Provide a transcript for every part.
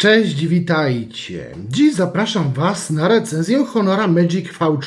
Cześć, witajcie. Dziś zapraszam Was na recenzję Honora Magic V3.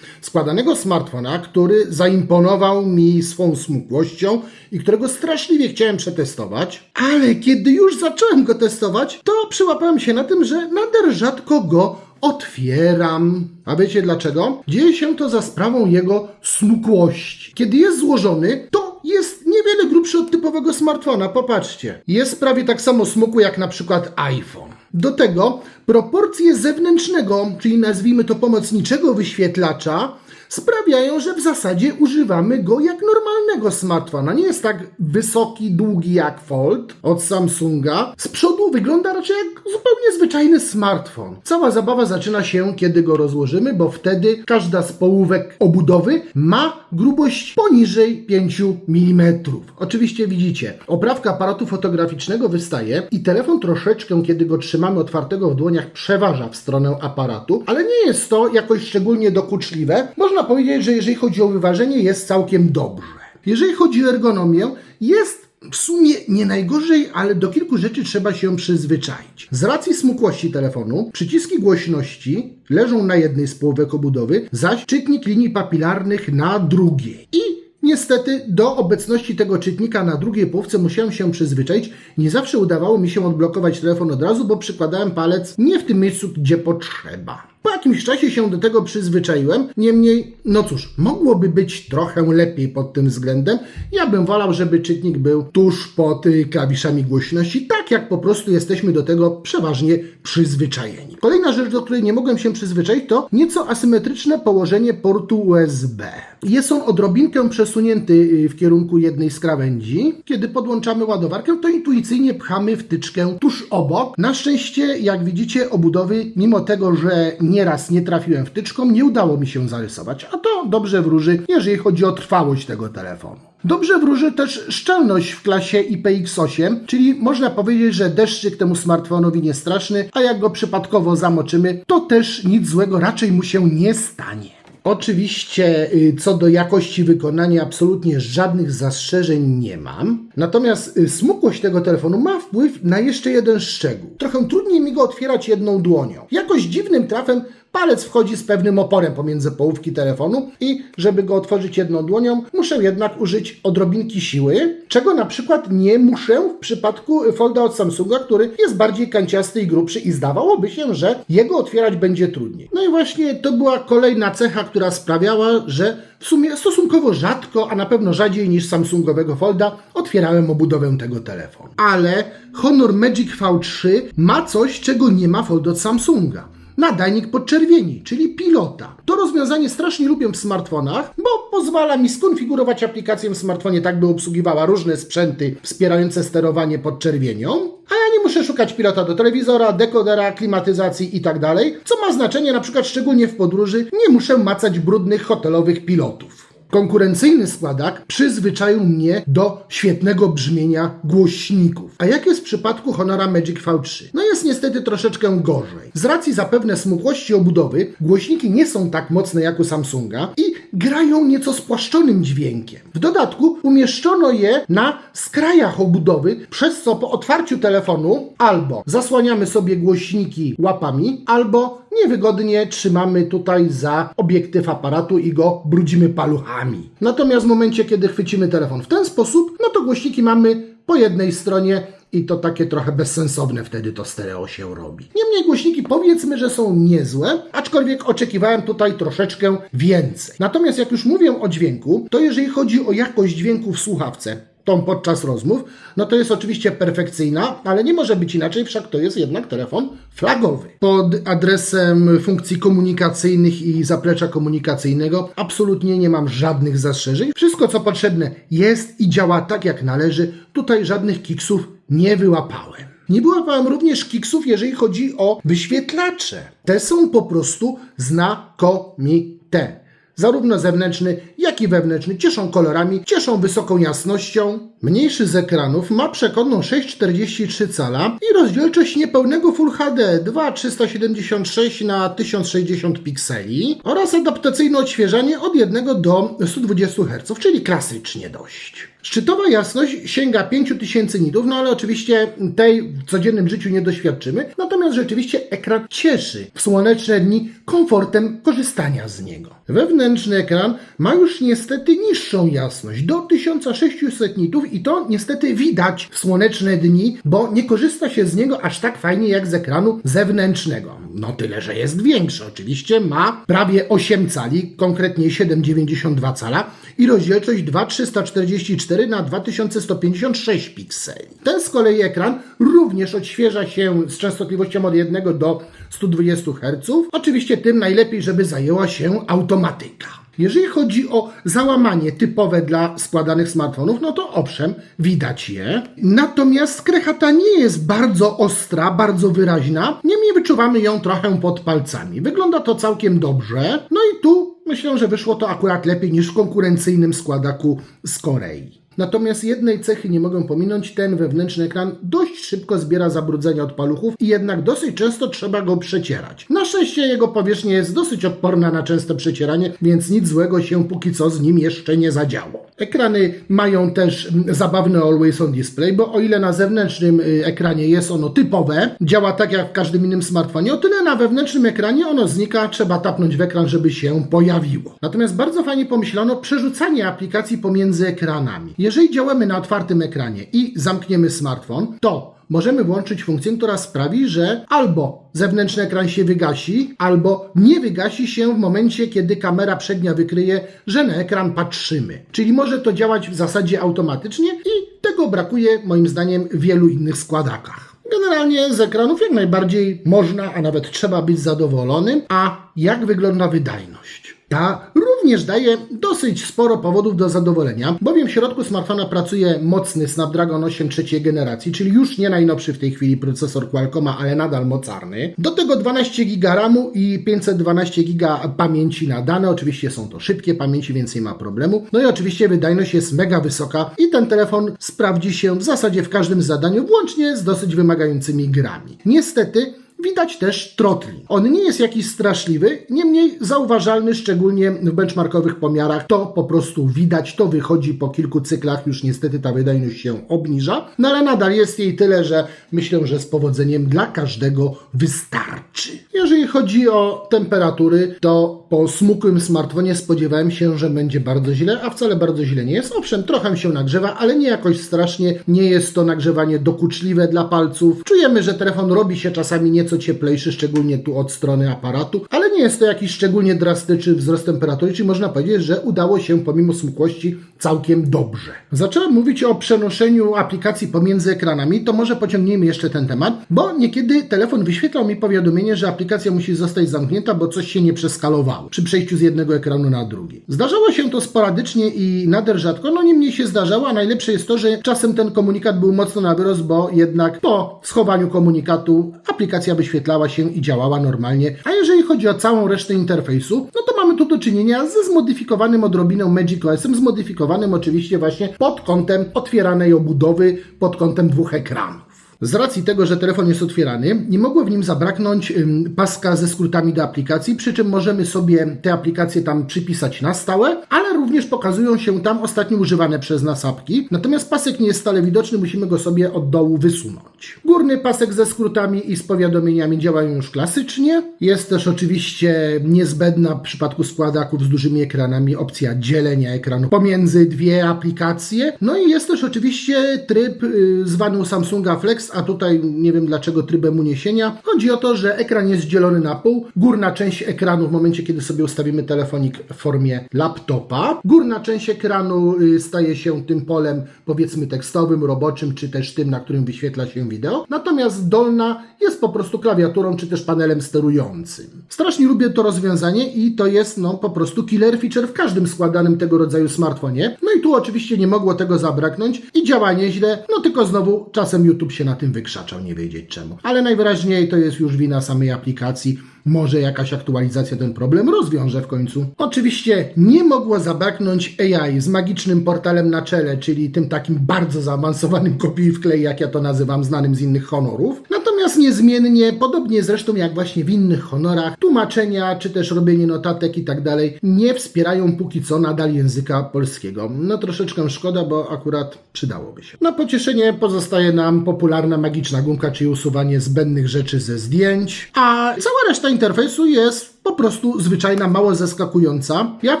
Składanego smartfona, który zaimponował mi swą smukłością i którego straszliwie chciałem przetestować, ale kiedy już zacząłem go testować, to przyłapałem się na tym, że nader rzadko go otwieram. A wiecie dlaczego? Dzieje się to za sprawą jego smukłości. Kiedy jest złożony, to jest niewiele grubszy od typowego smartfona. Popatrzcie. Jest prawie tak samo smukły jak na przykład iPhone. Do tego proporcje zewnętrznego, czyli nazwijmy to pomocniczego wyświetlacza, sprawiają, że w zasadzie używamy go jak normalnego smartfona. Nie jest tak wysoki, długi jak Fold od Samsunga. Z przodu wygląda raczej jak zupełnie zwyczajny smartfon. Cała zabawa zaczyna się, kiedy go rozłożymy, bo wtedy każda z połówek obudowy ma grubość poniżej 5 mm. Oczywiście widzicie, oprawka aparatu fotograficznego wystaje i telefon troszeczkę, kiedy go trzymamy otwartego w dłoniach, przeważa w stronę aparatu, ale nie jest to jakoś szczególnie dokuczliwe. Można powiedzieć, że jeżeli chodzi o wyważenie, jest całkiem dobrze. Jeżeli chodzi o ergonomię, jest w sumie nie najgorzej, ale do kilku rzeczy trzeba się przyzwyczaić. Z racji smukłości telefonu, przyciski głośności leżą na jednej z połówek obudowy, zaś czytnik linii papilarnych na drugiej. I Niestety do obecności tego czytnika na drugiej połówce musiałem się przyzwyczaić. Nie zawsze udawało mi się odblokować telefon od razu, bo przykładałem palec nie w tym miejscu, gdzie potrzeba. Po jakimś czasie się do tego przyzwyczaiłem, niemniej, no cóż, mogłoby być trochę lepiej pod tym względem. Ja bym wolał, żeby czytnik był tuż pod klawiszami głośności, tak jak po prostu jesteśmy do tego przeważnie przyzwyczajeni. Kolejna rzecz, do której nie mogłem się przyzwyczaić, to nieco asymetryczne położenie portu USB. Jest on odrobinkę przesunięty y, w kierunku jednej z krawędzi. Kiedy podłączamy ładowarkę, to intuicyjnie pchamy wtyczkę tuż obok. Na szczęście, jak widzicie, obudowy, mimo tego, że nieraz nie trafiłem wtyczką, nie udało mi się zarysować. A to dobrze wróży, jeżeli chodzi o trwałość tego telefonu. Dobrze wróży też szczelność w klasie IPX8, czyli można powiedzieć, że deszczyk temu smartfonowi nie straszny, a jak go przypadkowo zamoczymy, to też nic złego raczej mu się nie stanie. Oczywiście y, co do jakości wykonania absolutnie żadnych zastrzeżeń nie mam. Natomiast y, smukłość tego telefonu ma wpływ na jeszcze jeden szczegół. Trochę trudniej mi go otwierać jedną dłonią. Jakoś dziwnym trafem palec wchodzi z pewnym oporem pomiędzy połówki telefonu i żeby go otworzyć jedną dłonią, muszę jednak użyć odrobinki siły, czego na przykład nie muszę w przypadku Folda od Samsunga, który jest bardziej kanciasty i grubszy i zdawałoby się, że jego otwierać będzie trudniej. No i właśnie to była kolejna cecha, która sprawiała, że w sumie stosunkowo rzadko, a na pewno rzadziej niż Samsungowego Folda, otwierałem obudowę tego telefonu. Ale Honor Magic V3 ma coś, czego nie ma Fold od Samsunga nadajnik podczerwieni, czyli pilota. To rozwiązanie strasznie lubię w smartfonach, bo pozwala mi skonfigurować aplikację w smartfonie tak, by obsługiwała różne sprzęty wspierające sterowanie podczerwienią, a ja nie muszę szukać pilota do telewizora, dekodera, klimatyzacji itd., co ma znaczenie na przykład szczególnie w podróży, nie muszę macać brudnych hotelowych pilotów. Konkurencyjny składak przyzwyczaił mnie do świetnego brzmienia głośników. A jak jest w przypadku Honora Magic V3? No jest niestety troszeczkę gorzej. Z racji zapewne smukłości obudowy, głośniki nie są tak mocne jak u Samsunga i grają nieco spłaszczonym dźwiękiem. W dodatku umieszczono je na skrajach obudowy, przez co po otwarciu telefonu albo zasłaniamy sobie głośniki łapami, albo niewygodnie trzymamy tutaj za obiektyw aparatu i go brudzimy paluchami. Natomiast w momencie, kiedy chwycimy telefon w ten sposób, no to głośniki mamy po jednej stronie i to takie trochę bezsensowne wtedy to stereo się robi. Niemniej głośniki powiedzmy, że są niezłe, aczkolwiek oczekiwałem tutaj troszeczkę więcej. Natomiast jak już mówię o dźwięku, to jeżeli chodzi o jakość dźwięku w słuchawce, tą podczas rozmów, no to jest oczywiście perfekcyjna, ale nie może być inaczej, wszak to jest jednak telefon flagowy. Pod adresem funkcji komunikacyjnych i zaplecza komunikacyjnego absolutnie nie mam żadnych zastrzeżeń. Wszystko co potrzebne jest i działa tak jak należy. Tutaj żadnych kiksów nie wyłapałem. Nie wyłapałem również kiksów, jeżeli chodzi o wyświetlacze. Te są po prostu znakomite. Zarówno zewnętrzny, jak i wewnętrzny cieszą kolorami, cieszą wysoką jasnością. Mniejszy z ekranów ma przekątną 6,43 cala i rozdzielczość niepełnego Full HD 2,376 na 1060 pikseli oraz adaptacyjne odświeżanie od 1 do 120 Hz, czyli klasycznie dość. Szczytowa jasność sięga 5000 nitów, no ale oczywiście tej w codziennym życiu nie doświadczymy. Natomiast rzeczywiście ekran cieszy w słoneczne dni komfortem korzystania z niego. Wewnętrzny ekran ma już niestety niższą jasność, do 1600 nitów i to niestety widać w słoneczne dni, bo nie korzysta się z niego aż tak fajnie jak z ekranu zewnętrznego. No tyle, że jest większy. Oczywiście ma prawie 8 cali, konkretnie 7,92 cala i rozdzielczość 2344 na 2156 pikseli. Ten z kolei ekran również odświeża się z częstotliwością od 1 do 120 Hz. Oczywiście tym najlepiej, żeby zajęła się automatyka. Jeżeli chodzi o załamanie typowe dla składanych smartfonów, no to owszem, widać je. Natomiast krechata nie jest bardzo ostra, bardzo wyraźna. Niemniej wyczuwamy ją trochę pod palcami. Wygląda to całkiem dobrze. No i tu myślę, że wyszło to akurat lepiej niż w konkurencyjnym składaku z Korei. Natomiast jednej cechy nie mogę pominąć, ten wewnętrzny ekran dość szybko zbiera zabrudzenia od paluchów i jednak dosyć często trzeba go przecierać. Na szczęście jego powierzchnia jest dosyć odporna na częste przecieranie, więc nic złego się póki co z nim jeszcze nie zadziało. Ekrany mają też mm, zabawny Always On Display, bo o ile na zewnętrznym y, ekranie jest ono typowe, działa tak jak w każdym innym smartfonie, o tyle na wewnętrznym ekranie ono znika, trzeba tapnąć w ekran, żeby się pojawiło. Natomiast bardzo fajnie pomyślano przerzucanie aplikacji pomiędzy ekranami. Jeżeli działamy na otwartym ekranie i zamkniemy smartfon, to możemy włączyć funkcję, która sprawi, że albo zewnętrzny ekran się wygasi, albo nie wygasi się w momencie, kiedy kamera przednia wykryje, że na ekran patrzymy. Czyli może to działać w zasadzie automatycznie i tego brakuje moim zdaniem w wielu innych składakach. Generalnie z ekranów jak najbardziej można, a nawet trzeba być zadowolonym. A jak wygląda wydajność? Ta również daje dosyć sporo powodów do zadowolenia, bowiem w środku smartfona pracuje mocny Snapdragon 8 trzeciej generacji, czyli już nie najnowszy w tej chwili procesor Qualcomma, ale nadal mocarny. Do tego 12 GB RAMu i 512 GB pamięci na dane. Oczywiście są to szybkie pamięci, więc nie ma problemu. No i oczywiście wydajność jest mega wysoka i ten telefon sprawdzi się w zasadzie w każdym zadaniu, włącznie z dosyć wymagającymi grami. Niestety Widać też trotli. On nie jest jakiś straszliwy, niemniej zauważalny, szczególnie w benchmarkowych pomiarach. To po prostu widać, to wychodzi po kilku cyklach, już niestety ta wydajność się obniża, no ale nadal jest jej tyle, że myślę, że z powodzeniem dla każdego wystarczy. Jeżeli chodzi o temperatury, to po smukłym smartfonie spodziewałem się, że będzie bardzo źle, a wcale bardzo źle nie jest. Owszem, trochę się nagrzewa, ale nie jakoś strasznie. Nie jest to nagrzewanie dokuczliwe dla palców. Czujemy, że telefon robi się czasami nieco cieplejszy, szczególnie tu od strony aparatu, ale nie jest to jakiś szczególnie drastyczny wzrost temperatury, czyli można powiedzieć, że udało się pomimo smukłości całkiem dobrze. Zacząłem mówić o przenoszeniu aplikacji pomiędzy ekranami, to może pociągniemy jeszcze ten temat, bo niekiedy telefon wyświetlał mi powiadomienie, że aplikacja musi zostać zamknięta, bo coś się nie przeskalowało przy przejściu z jednego ekranu na drugi. Zdarzało się to sporadycznie i nader rzadko, no niemniej się zdarzało, a najlepsze jest to, że czasem ten komunikat był mocno na wyrost, bo jednak po schowaniu komunikatu aplikacja wyświetlała się i działała normalnie. A jeżeli chodzi o całą resztę interfejsu, no to mamy tu do czynienia ze zmodyfikowanym odrobinę Magic OS-em, zmodyfikowanym oczywiście właśnie pod kątem otwieranej obudowy, pod kątem dwóch ekranów. Z racji tego, że telefon jest otwierany, nie mogło w nim zabraknąć paska ze skrótami do aplikacji, przy czym możemy sobie te aplikacje tam przypisać na stałe, ale również pokazują się tam ostatnio używane przez nas apki. Natomiast pasek nie jest stale widoczny, musimy go sobie od dołu wysunąć. Górny pasek ze skrótami i z powiadomieniami działają już klasycznie. Jest też oczywiście niezbędna w przypadku składaków z dużymi ekranami opcja dzielenia ekranu pomiędzy dwie aplikacje. No i jest też oczywiście tryb y, zwany u Samsunga Flex, a tutaj nie wiem dlaczego trybem uniesienia. Chodzi o to, że ekran jest dzielony na pół. Górna część ekranu w momencie, kiedy sobie ustawimy telefonik w formie laptopa. Górna część ekranu y, staje się tym polem powiedzmy tekstowym, roboczym, czy też tym, na którym wyświetla się wideo. Natomiast dolna jest po prostu klawiaturą, czy też panelem sterującym. Strasznie lubię to rozwiązanie i to jest no po prostu killer feature w każdym składanym tego rodzaju smartfonie. No i tu oczywiście nie mogło tego zabraknąć i działa nieźle, no tylko znowu czasem YouTube się na tym wykrzaczał, nie wiedzieć czemu. Ale najwyraźniej to jest już wina samej aplikacji. Może jakaś aktualizacja ten problem rozwiąże w końcu. Oczywiście nie mogło zabraknąć AI z magicznym portalem na czele, czyli tym takim bardzo zaawansowanym kopiuj wklej, jak ja to nazywam, znanym z innych honorów. Natomiast Natomiast niezmiennie, podobnie zresztą jak właśnie w innych honorach, tłumaczenia czy też robienie notatek i tak dalej nie wspierają póki co nadal języka polskiego. No troszeczkę szkoda, bo akurat przydałoby się. Na pocieszenie pozostaje nam popularna magiczna gumka, czyli usuwanie zbędnych rzeczy ze zdjęć, a cała reszta interfejsu jest po prostu zwyczajna, mało zaskakująca. Ja w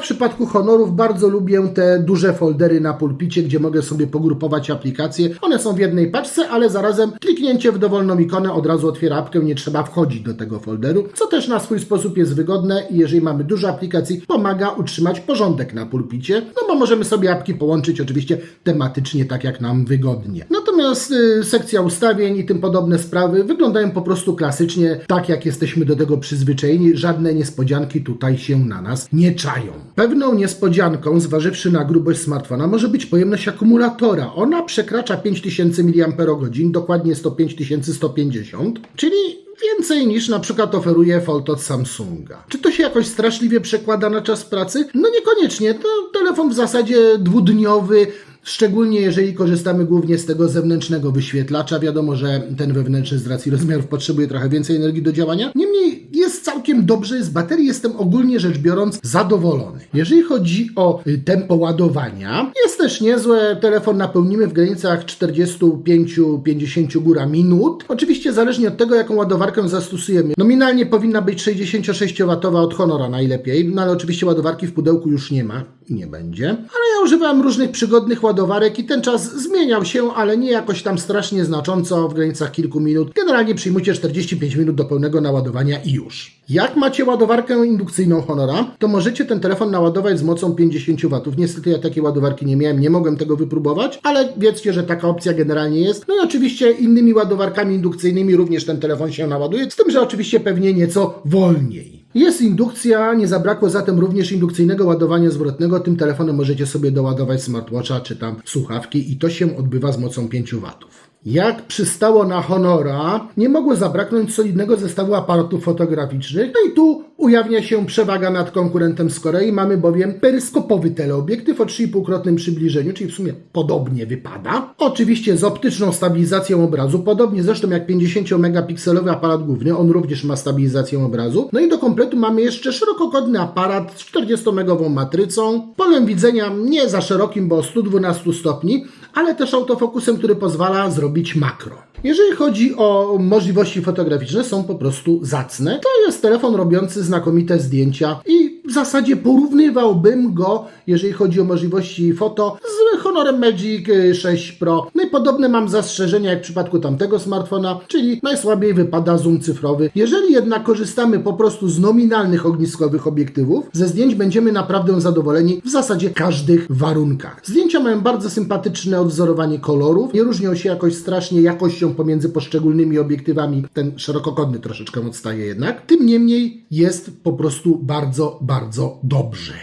przypadku honorów bardzo lubię te duże foldery na pulpicie, gdzie mogę sobie pogrupować aplikacje. One są w jednej paczce, ale zarazem kliknięcie w dowolną ikonę od razu otwiera apkę, nie trzeba wchodzić do tego folderu, co też na swój sposób jest wygodne i jeżeli mamy dużo aplikacji, pomaga utrzymać porządek na pulpicie, no bo możemy sobie apki połączyć oczywiście tematycznie tak jak nam wygodnie. Natomiast y, sekcja ustawień i tym podobne sprawy wyglądają po prostu klasycznie, tak jak jesteśmy do tego przyzwyczajeni, żadne niespodzianki tutaj się na nas nie czają. Pewną niespodzianką, zważywszy na grubość smartfona, może być pojemność akumulatora. Ona przekracza 5000 mAh, dokładnie jest to 5150, czyli więcej niż na przykład oferuje Fold od Samsunga. Czy to się jakoś straszliwie przekłada na czas pracy? No niekoniecznie. To telefon w zasadzie dwudniowy. Szczególnie jeżeli korzystamy głównie z tego zewnętrznego wyświetlacza. Wiadomo, że ten wewnętrzny z racji rozmiarów potrzebuje trochę więcej energii do działania. Niemniej jest całkiem dobrze. Z baterii jestem ogólnie rzecz biorąc zadowolony. Jeżeli chodzi o y, tempo ładowania, jest też niezłe. Telefon napełnimy w granicach 45-50 góra minut. Oczywiście zależnie od tego, jaką ładowarkę zastosujemy. Nominalnie powinna być 66W od Honora najlepiej, no ale oczywiście ładowarki w pudełku już nie ma i nie będzie. Ale ja używałem różnych przygodnych ładowarek i ten czas zmieniał się, ale nie jakoś tam strasznie znacząco, w granicach kilku minut. Generalnie przyjmujcie 45 minut do pełnego naładowania i już. Jak macie ładowarkę indukcyjną Honora, to możecie ten telefon naładować z mocą 50 W. Niestety ja takiej ładowarki nie miałem, nie mogłem tego wypróbować, ale wiedzcie, że taka opcja generalnie jest. No i oczywiście innymi ładowarkami indukcyjnymi również ten telefon się naładuje, z tym, że oczywiście pewnie nieco wolniej. Jest indukcja, nie zabrakło zatem również indukcyjnego ładowania zwrotnego. Tym telefonem możecie sobie doładować smartwatcha czy tam słuchawki i to się odbywa z mocą 5 watów. Jak przystało na Honora, nie mogło zabraknąć solidnego zestawu aparatów fotograficznych. No i tu ujawnia się przewaga nad konkurentem z Korei. Mamy bowiem peryskopowy teleobiektyw o 3,5-krotnym przybliżeniu, czyli w sumie podobnie wypada. Oczywiście z optyczną stabilizacją obrazu, podobnie zresztą jak 50-megapikselowy aparat główny, on również ma stabilizację obrazu. No i do kompletu mamy jeszcze szerokokątny aparat z 40-megową matrycą, polem widzenia nie za szerokim, bo 112 stopni, ale też autofokusem, który pozwala zrobić makro. Jeżeli chodzi o możliwości fotograficzne, są po prostu zacne. To jest telefon robiący znakomite zdjęcia i w zasadzie porównywałbym go, jeżeli chodzi o możliwości foto, z Honorem Magic 6 Pro. No i podobne mam zastrzeżenia jak w przypadku tamtego smartfona, czyli najsłabiej wypada zoom cyfrowy. Jeżeli jednak korzystamy po prostu z nominalnych ogniskowych obiektywów, ze zdjęć będziemy naprawdę zadowoleni w zasadzie każdych warunkach. Zdjęcia mają bardzo sympatyczne odwzorowanie kolorów, nie różnią się jakoś strasznie jakością pomiędzy poszczególnymi obiektywami. Ten szerokokątny troszeczkę odstaje jednak. Tym niemniej jest po prostu bardzo, bardzo dobrze.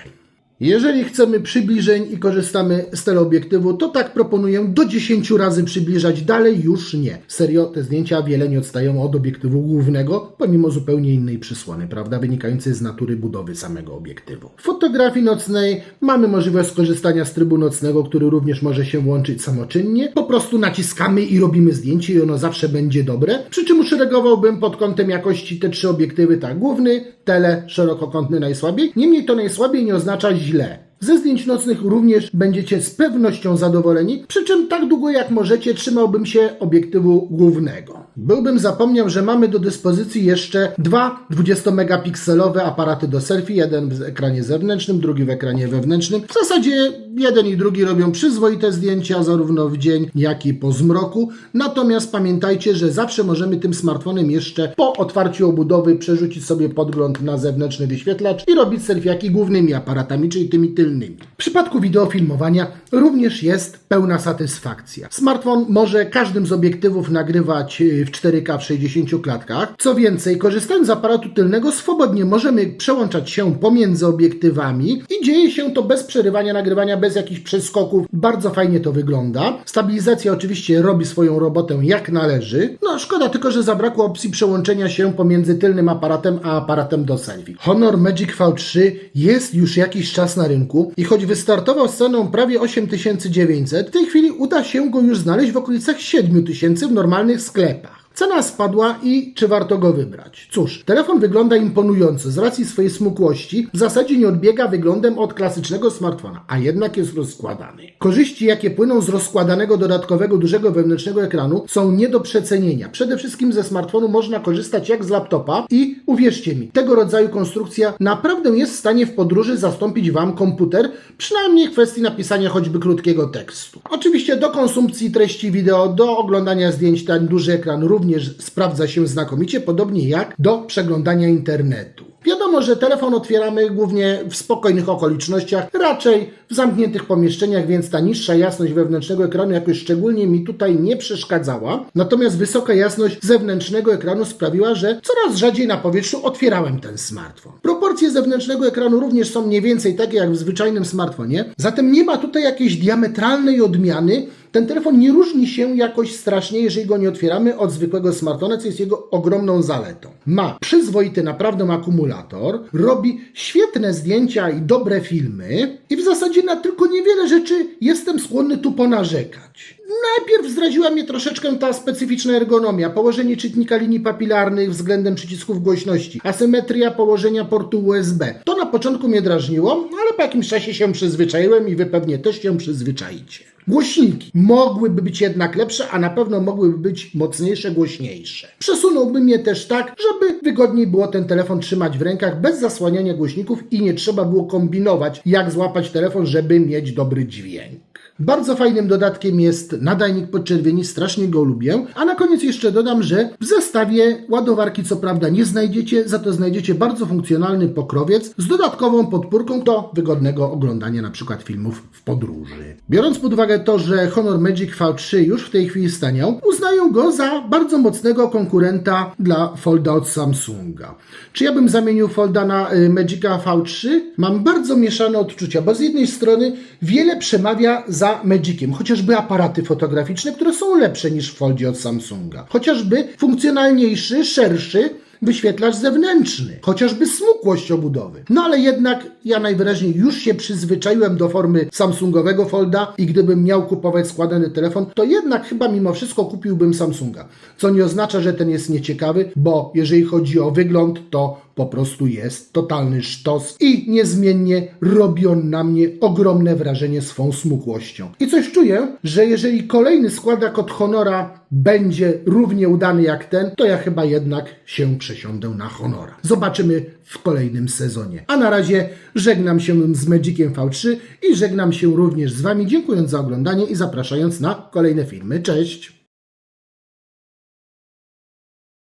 Jeżeli chcemy przybliżeń i korzystamy z teleobiektywu, to tak proponuję do 10 razy przybliżać, dalej już nie. Serio, te zdjęcia wiele nie odstają od obiektywu głównego, pomimo zupełnie innej przysłony, prawda, wynikającej z natury budowy samego obiektywu. W fotografii nocnej mamy możliwość skorzystania z trybu nocnego, który również może się włączyć samoczynnie. Po prostu naciskamy i robimy zdjęcie i ono zawsze będzie dobre. Przy czym uszeregowałbym pod kątem jakości te trzy obiektywy, tak, główny, tele, szerokokątny najsłabiej. Niemniej to najsłabiej nie oznacza źle. Ze zdjęć nocnych również będziecie z pewnością zadowoleni, przy czym tak długo jak możecie trzymałbym się obiektywu głównego. Byłbym zapomniał, że mamy do dyspozycji jeszcze dwa 20-megapikselowe aparaty do selfie, jeden w ekranie zewnętrznym, drugi w ekranie wewnętrznym. W zasadzie jeden i drugi robią przyzwoite zdjęcia zarówno w dzień, jak i po zmroku. Natomiast pamiętajcie, że zawsze możemy tym smartfonem jeszcze po otwarciu obudowy przerzucić sobie podgląd na zewnętrzny wyświetlacz i robić selfiaki głównymi aparatami, czyli tymi tylnymi. W przypadku wideofilmowania również jest pełna satysfakcja. Smartfon może każdym z obiektywów nagrywać y, w 4K w 60 klatkach. Co więcej, korzystając z aparatu tylnego swobodnie możemy przełączać się pomiędzy obiektywami i dzieje się to bez przerywania nagrywania, bez jakichś przeskoków. Bardzo fajnie to wygląda. Stabilizacja oczywiście robi swoją robotę jak należy. No szkoda tylko, że zabrakło opcji przełączenia się pomiędzy tylnym aparatem a aparatem do selfie. Honor Magic V3 jest już jakiś czas na rynku i choć wystartował z ceną prawie 8900, w tej chwili uda się go już znaleźć w okolicach 7000 w normalnych sklepach. Cena spadła i czy warto go wybrać? Cóż, telefon wygląda imponująco z racji swojej smukłości, w zasadzie nie odbiega wyglądem od klasycznego smartfona, a jednak jest rozkładany. Korzyści, jakie płyną z rozkładanego dodatkowego dużego wewnętrznego ekranu są nie do przecenienia. Przede wszystkim ze smartfonu można korzystać jak z laptopa i uwierzcie mi, tego rodzaju konstrukcja naprawdę jest w stanie w podróży zastąpić Wam komputer, przynajmniej w kwestii napisania choćby krótkiego tekstu. Oczywiście do konsumpcji treści wideo, do oglądania zdjęć ten duży ekran również sprawdza się znakomicie, podobnie jak do przeglądania internetu. Wiadomo, że telefon otwieramy głównie w spokojnych okolicznościach, raczej w zamkniętych pomieszczeniach, więc ta niższa jasność wewnętrznego ekranu jakoś szczególnie mi tutaj nie przeszkadzała. Natomiast wysoka jasność zewnętrznego ekranu sprawiła, że coraz rzadziej na powietrzu otwierałem ten smartfon. Proporcje zewnętrznego ekranu również są mniej więcej takie jak w zwyczajnym smartfonie, zatem nie ma tutaj jakiejś diametralnej odmiany. Ten telefon nie różni się jakoś strasznie, jeżeli go nie otwieramy od zwykłego smartfona, co jest jego ogromną zaletą. Ma przyzwoity naprawdę akumulator, robi świetne zdjęcia i dobre filmy i w zasadzie na tylko niewiele rzeczy jestem skłonny tu ponarzekać. Najpierw zdradziła mnie troszeczkę ta specyficzna ergonomia, położenie czytnika linii papilarnych względem przycisków głośności, asymetria położenia portu USB. To na początku mnie drażniło, ale po jakimś czasie się przyzwyczaiłem i wy pewnie też się przyzwyczaicie. Głośniki mogłyby być jednak lepsze, a na pewno mogłyby być mocniejsze, głośniejsze. Przesunąłbym je też tak, żeby wygodniej było ten telefon trzymać w rękach bez zasłaniania głośników i nie trzeba było kombinować, jak złapać telefon, żeby mieć dobry dźwięk. Bardzo fajnym dodatkiem jest nadajnik podczerwieni, strasznie go lubię. A na koniec jeszcze dodam, że w zestawie ładowarki co prawda nie znajdziecie, za to znajdziecie bardzo funkcjonalny pokrowiec z dodatkową podpórką do wygodnego oglądania na przykład filmów w podróży. Biorąc pod uwagę to, że Honor Magic V3 już w tej chwili staniał, uznają go za bardzo mocnego konkurenta dla Folda od Samsunga. Czy ja bym zamienił Folda na y, Magica V3? Mam bardzo mieszane odczucia, bo z jednej strony wiele przemawia Magiciem, chociażby aparaty fotograficzne, które są lepsze niż w Foldzie od Samsunga. Chociażby funkcjonalniejszy, szerszy, wyświetlacz zewnętrzny, chociażby smukłość obudowy. No ale jednak ja najwyraźniej już się przyzwyczaiłem do formy Samsungowego Folda i gdybym miał kupować składany telefon, to jednak chyba mimo wszystko kupiłbym Samsunga. Co nie oznacza, że ten jest nieciekawy, bo jeżeli chodzi o wygląd, to po prostu jest totalny sztos i niezmiennie robi on na mnie ogromne wrażenie swą smukłością. I coś czuję, że jeżeli kolejny składak od Honora będzie równie udany jak ten, to ja chyba jednak się przesiądę na Honora. Zobaczymy w kolejnym sezonie. A na razie żegnam się z Magiciem V3 i żegnam się również z Wami, dziękując za oglądanie i zapraszając na kolejne filmy. Cześć!